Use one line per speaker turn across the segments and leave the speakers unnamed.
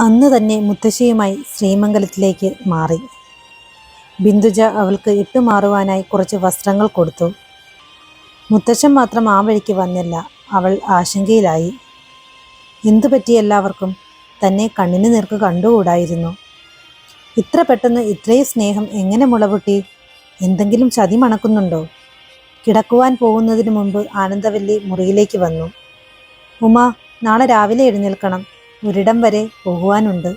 അന്ന് തന്നെ മുത്തശ്ശിയുമായി ശ്രീമംഗലത്തിലേക്ക് മാറി. ബിന്ദുജ അവൾക്ക് ഇട്ടുമാറുവാനായി കുറച്ച് വസ്ത്രങ്ങൾ കൊടുത്തു. മുത്തശ്ശൻ മാത്രം ആ വഴിക്ക് വന്നില്ല. അവൾ ആശങ്കയിലായി. എന്തു പറ്റി എല്ലാവർക്കും? തന്നെ കണ്ണിന് നേർക്ക് കണ്ടുകൂടായിരുന്നു. ഇത്ര പെട്ടെന്ന് ഇത്രയും സ്നേഹം എങ്ങനെ മുളപൊട്ടി എന്തെങ്കിലും ചതി മണക്കുന്നുണ്ടോ? കിടക്കുവാൻ പോകുന്നതിന് മുമ്പ് ആനന്ദവല്ലി മുറിയിലേക്ക് വന്നു. ഉമ നാളെ രാവിലെ എഴുന്നേൽക്കണം. ഒരിടം വരെ പോകുവാനുണ്ട്.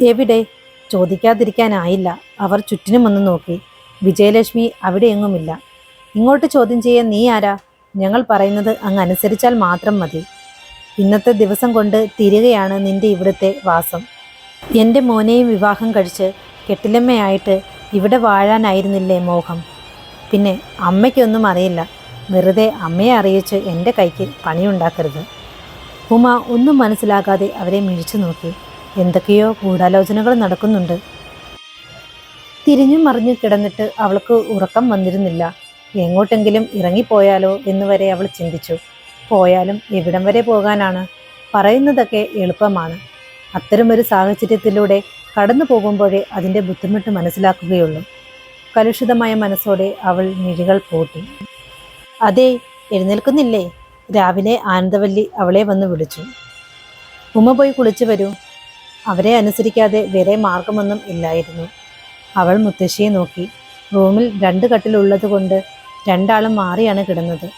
എവിടെ? ചോദിക്കാതിരിക്കാനായില്ല. അവർ ചുറ്റിനും ഒന്ന് നോക്കി. വിജയലക്ഷ്മി അവിടെ എങ്ങുമില്ല ഇങ്ങോട്ട് ചോദ്യം ചെയ്യാൻ നീ ആരാ? ഞങ്ങൾ പറയുന്നത് അങ്ങ് അനുസരിച്ചാൽ മാത്രം മതി. ഇന്നത്തെ ദിവസം കൊണ്ട് തിരികെയാണ് നിന്റെ ഇവിടുത്തെ വാസം. എന്റെ മോനെയും വിവാഹം കഴിച്ച് കെട്ടിലമ്മയായിട്ട് ഇവിടെ വാഴാനായിരുന്നില്ലേ മോഹം? പിന്നെ അമ്മയ്ക്കൊന്നും അറിയില്ല. വെറുതെ അമ്മയെ അറിയിച്ച് എന്റെ കൈക്ക് പണിയുണ്ടാക്കരുത്. ഉമ ഒന്നും മനസ്സിലാകാതെ അവരെ മിഴിച്ചു നോക്കി. എന്തൊക്കെയോ ഗൂഢാലോചനകൾ നടക്കുന്നുണ്ട്. തിരിഞ്ഞും മറിഞ്ഞു കിടന്നിട്ട് അവൾക്ക് ഉറക്കം വന്നിരുന്നില്ല. എങ്ങോട്ടെങ്കിലും ഇറങ്ങിപ്പോയാലോ എന്ന് വരെ അവൾ ചിന്തിച്ചു. പോയാലും എവിടം വരെ പോകാനാണ്? പറയുന്നതൊക്കെ എളുപ്പമാണ്. അത്തരമൊരു സാഹചര്യത്തിലൂടെ കടന്നു പോകുമ്പോഴേ അതിന്റെ ബുദ്ധിമുട്ട് മനസ്സിലാക്കുകയുള്ളൂ. കലുഷിതമായ മനസ്സോടെ അവൾ മിഴികൾ പൂട്ടി. അതെ എഴുന്നേൽക്കുന്നില്ലേ? രാവിലെ ആനന്ദവല്ലി അവളെ വന്ന് വിളിച്ചു. ഉമ്മ പോയി കുളിച്ചു വരൂ. അവരെ അനുസരിക്കാതെ വേറെ മാർഗമൊന്നും ഇല്ലായിരുന്നു. അവൾ മുത്തശ്ശിയെ നോക്കി. റൂമിൽ രണ്ട് കട്ടിലുള്ളത് കൊണ്ട് രണ്ടാളും മാറിയാണ് കിടന്നത്.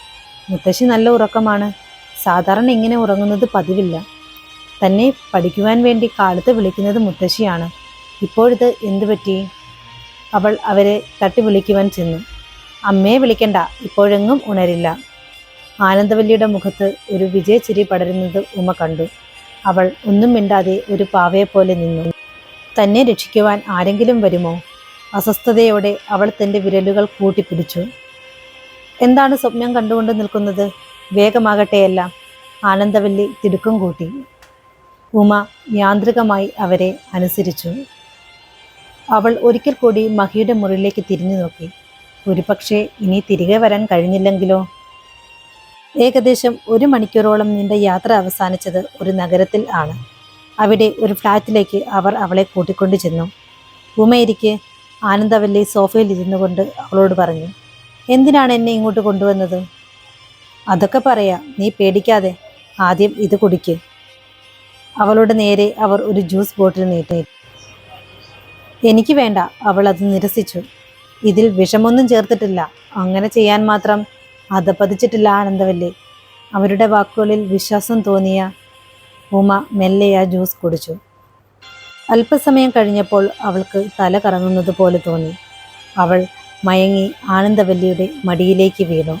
മുത്തശ്ശി നല്ല ഉറക്കമാണ്. സാധാരണ ഇങ്ങനെ ഉറങ്ങുന്നത് പതിവില്ല. തന്നെ പഠിക്കുവാൻ വേണ്ടി കാലത്ത് വിളിക്കുന്നത് മുത്തശ്ശിയാണ്. ഇപ്പോഴിത് എന്തു പറ്റി? അവൾ അവരെ തട്ടി വിളിക്കുവാൻ ചെന്നു. അമ്മയെ വിളിക്കണ്ട. ഇപ്പോഴെങ്ങും ഉണരില്ല. ആനന്ദവല്ലിയുടെ മുഖത്ത് ഒരു വിജയച്ചിരി പടരുന്നത് ഉമ കണ്ടു. അവൾ ഒന്നും മിണ്ടാതെ ഒരു പാവയെപ്പോലെ നിന്നു. തന്നെ രക്ഷിക്കുവാൻ ആരെങ്കിലും വരുമോ? അസ്വസ്ഥതയോടെ അവൾ തന്റെ വിരലുകൾ കൂട്ടിപ്പിടിച്ചു. എന്താണ് സ്വപ്നം കണ്ടുകൊണ്ട് നിൽക്കുന്നത്? വേഗമാകട്ടെയെല്ലാം. ആനന്ദവല്ലി തിടുക്കം കൂട്ടി. ഉമ യാന്ത്രികമായി അവരെ അനുസരിച്ചു. അവൾ ഒരിക്കൽ കൂടി മഹിയുടെ മുറിയിലേക്ക് തിരിഞ്ഞു നോക്കി. ഒരുപക്ഷെ ഇനി തിരികെ വരാൻ കഴിഞ്ഞില്ലെങ്കിലോ? ഏകദേശം ഒരു മണിക്കൂറോളം നീണ്ട യാത്ര അവസാനിച്ചത് ഒരു നഗരത്തിൽ ആണ്. അവിടെ ഒരു ഫ്ലാറ്റിലേക്ക് അവർ അവളെ കൂട്ടിക്കൊണ്ടു ചെന്നു. ഉമേരിക്ക് ആനന്ദവല്ലി സോഫയിൽ ഇരുന്നു കൊണ്ട് അവളോട് പറഞ്ഞു എന്തിനാണ് എന്നെ ഇങ്ങോട്ട് കൊണ്ടുവന്നത്? അതൊക്കെ പറയാ നീ പേടിക്കാതെ ആദ്യം ഇത് കുടിക്ക്. അവളുടെ നേരെ അവർ ഒരു ജ്യൂസ് ബോട്ടിൽ നീട്ടി. എനിക്ക് വേണ്ട അവൾ അത് നിരസിച്ചു. ഇതിൽ വിഷമൊന്നും ചേർത്തിട്ടില്ല അങ്ങനെ ചെയ്യാൻ മാത്രം അധപ്പതിച്ചിട്ടില്ല ആനന്ദവല്ലി. അവരുടെ വാക്കുകളിൽ വിശ്വാസം തോന്നിയ ഉമ മെല്ലെ ആ ജ്യൂസ് കുടിച്ചു. അല്പസമയം കഴിഞ്ഞപ്പോൾ അവൾക്ക് തല കറങ്ങുന്നത് പോലെ തോന്നി. അവൾ മയങ്ങി ആനന്ദവല്ലിയുടെ മടിയിലേക്ക് വീണു.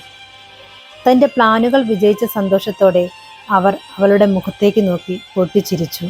തന്റെ പ്ലാനുകൾ വിജയിച്ച സന്തോഷത്തോടെ അവർ അവളുടെ മുഖത്തേക്ക് നോക്കി പൊട്ടിച്ചിരിച്ചു.